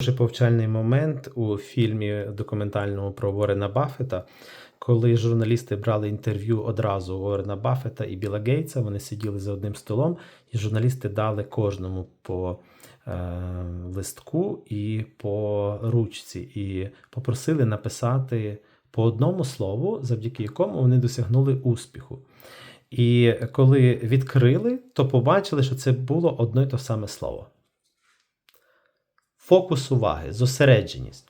Дуже повчальний момент у фільмі документальному про Ворена Баффета, коли журналісти брали інтерв'ю одразу у Ворена Баффета і Біла Гейтса, вони сиділи за одним столом, і журналісти дали кожному по е, листку і по ручці, і попросили написати по одному слову, завдяки якому вони досягнули успіху. І коли відкрили, то побачили, що це було одно й те саме слово фокус уваги, зосередженість.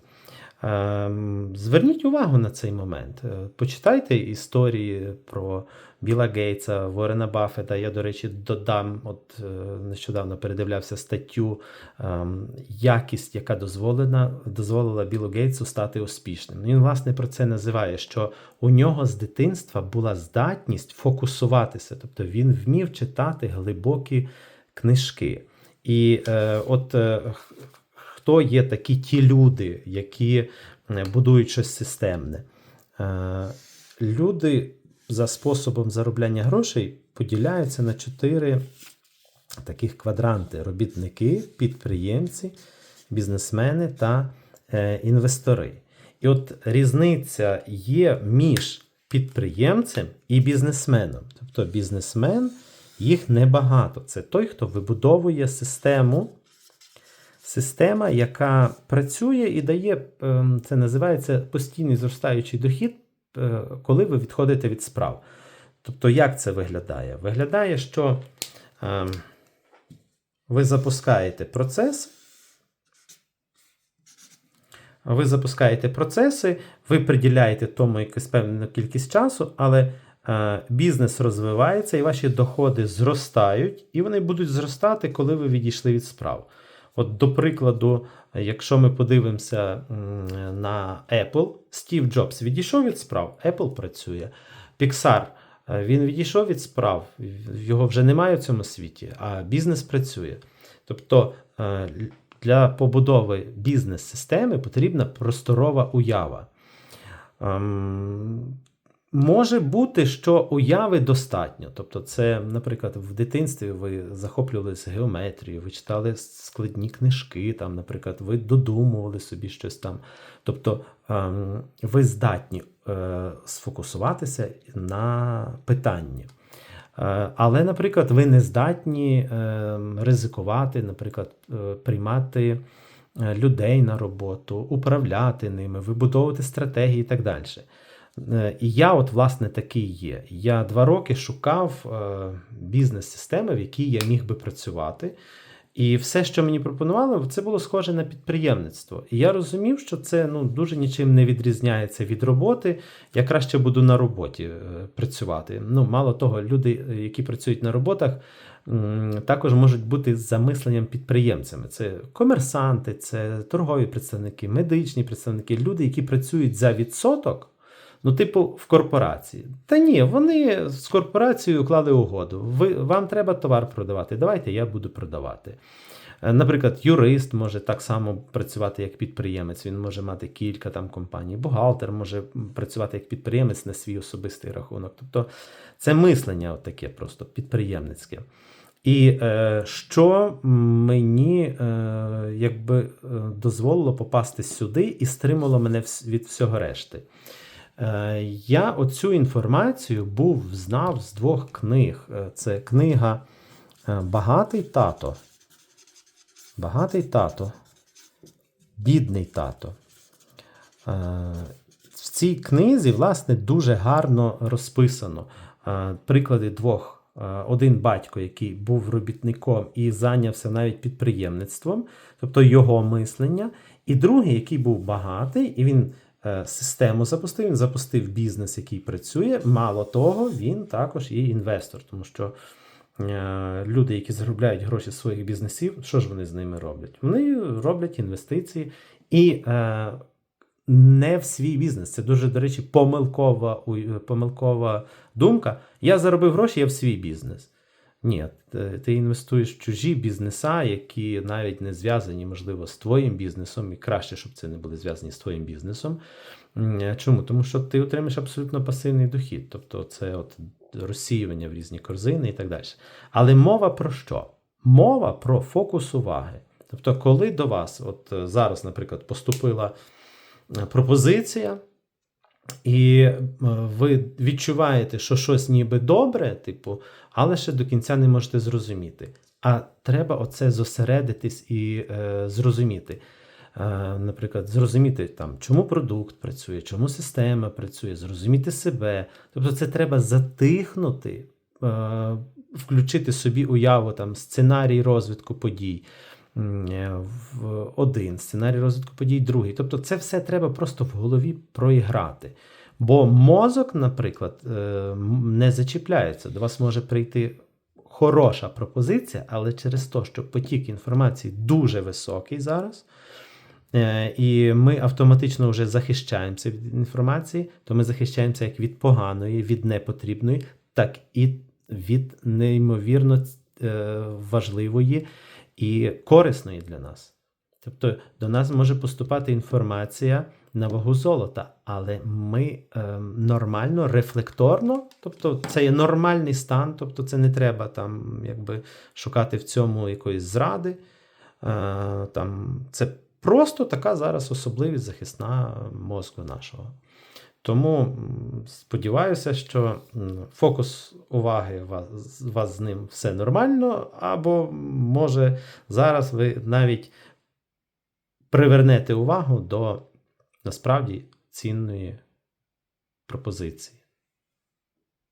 Ем, Зверніть увагу на цей момент. Е, Почитайте історії про Біла Гейтса, Ворена Баффета. Я, до речі, додам, от е, нещодавно передивлявся статтю ем, якість, яка дозволена, дозволила Білу Гейтсу стати успішним. Він, власне, про це називає, що у нього з дитинства була здатність фокусуватися, тобто він вмів читати глибокі книжки. І е, от е, хто є такі ті люди, які е, будують щось системне. Е, Люди за способом заробляння грошей поділяються на чотири таких квадранти: робітники, підприємці, бізнесмени та е, інвестори. І от різниця є між підприємцем і бізнесменом. Тобто бізнесмен їх небагато. Це той, хто вибудовує систему. Система, яка працює і дає, ем, це називається постійний зростаючий дохід, е, коли ви відходите від справ. Тобто, як це виглядає? Виглядає, що ем, ви запускаєте процес, ви запускаєте процеси, ви приділяєте тому якусь певну кількість часу, але е, бізнес розвивається і ваші доходи зростають, і вони будуть зростати, коли ви відійшли від справ. От, до прикладу, якщо ми подивимося на Apple, Стів Джобс відійшов від справ, Apple працює. Pixar, е, він відійшов від справ, його вже немає в цьому світі, а бізнес працює. Тобто е, для побудови бізнес-системи потрібна просторова уява. Ем, Може бути, що уяви достатньо. Тобто, це, наприклад, в дитинстві ви захоплювалися геометрією, ви читали складні книжки, там, наприклад, ви додумували собі щось там. Тобто ем, ви здатні е, сфокусуватися на питанні. Е, Але, наприклад, ви не здатні е, ризикувати, наприклад, е, приймати людей на роботу, управляти ними, вибудовувати стратегії і так далі. Е, І я, от, власне, такий є. Я два роки шукав е, бізнес-системи, в якій я міг би працювати. І все, що мені пропонували, це було схоже на підприємництво. І я розумів, що це ну, дуже нічим не відрізняється від роботи. Я краще буду на роботі е, працювати. Ну, мало того, люди, які працюють на роботах, також можуть бути з замисленням підприємцями. Це комерсанти, це торгові представники, медичні представники, люди, які працюють за відсоток. Ну, типу, в корпорації. Та ні, вони з корпорацією уклали угоду. Ви, вам треба товар продавати. Давайте я буду продавати. Е, Наприклад, юрист може так само працювати як підприємець. Він може мати кілька там компаній. Бухгалтер може працювати як підприємець на свій особистий рахунок. Тобто це мислення таке просто підприємницьке. І е, що мені е, якби е, дозволило попасти сюди і стримало мене від всього решти. Е, Я оцю інформацію був знав з двох книг. Е, Це книга е, Багатий тато. Багатий тато. Бідний тато. В цій книзі, власне, дуже гарно розписано приклади двох. Один батько, який був робітником і зайнявся навіть підприємництвом, тобто його мислення, і другий, який був багатий, і він систему запустив, він запустив бізнес, який працює. Мало того, він також є інвестор, тому що е, люди, які заробляють гроші своїх бізнесів, що ж вони з ними роблять? Вони роблять інвестиції і е, не в свій бізнес. Це дуже, до речі, помилкова, помилкова думка. Я заробив гроші, я в свій бізнес. Ні, ти- ти інвестуєш в чужі бізнеса, які навіть не зв'язані, можливо, з твоїм бізнесом, і краще, щоб це не були зв'язані з твоїм бізнесом. Чому? Тому що ти отримаєш абсолютно пасивний дохід, тобто це от розсіювання в різні корзини і так далі. Але мова про що? Мова про фокус уваги. Тобто, коли до вас, от е, зараз, наприклад, поступила е, пропозиція, і е, ви відчуваєте, що щось ніби добре, типу, але ще до кінця не можете зрозуміти. А треба оце зосередитись і е, зрозуміти. Е, наприклад, зрозуміти, там, чому продукт працює, чому система працює, зрозуміти себе. Тобто, це треба затихнути, е, включити собі уяву, там, сценарій розвитку подій. В один сценарій розвитку подій, другий. Тобто, це все треба просто в голові проіграти. Бо мозок, наприклад, е, не зачіпляється. До вас може прийти хороша пропозиція, але через те, що потік інформації дуже високий зараз, е, і ми автоматично вже захищаємося від інформації, то ми захищаємося як від поганої, від непотрібної, так і від неймовірно е, важливої і корисної для нас. Тобто до нас може поступати інформація на вагу золота, але ми е, нормально, рефлекторно, тобто це є нормальний стан, тобто це не треба там якби шукати в цьому якоїсь зради. Е, там, це просто така зараз особливість захисна мозку нашого. Тому сподіваюся, що фокус уваги у вас, у вас з ним все нормально, або може зараз ви навіть привернете увагу до насправді цінної пропозиції.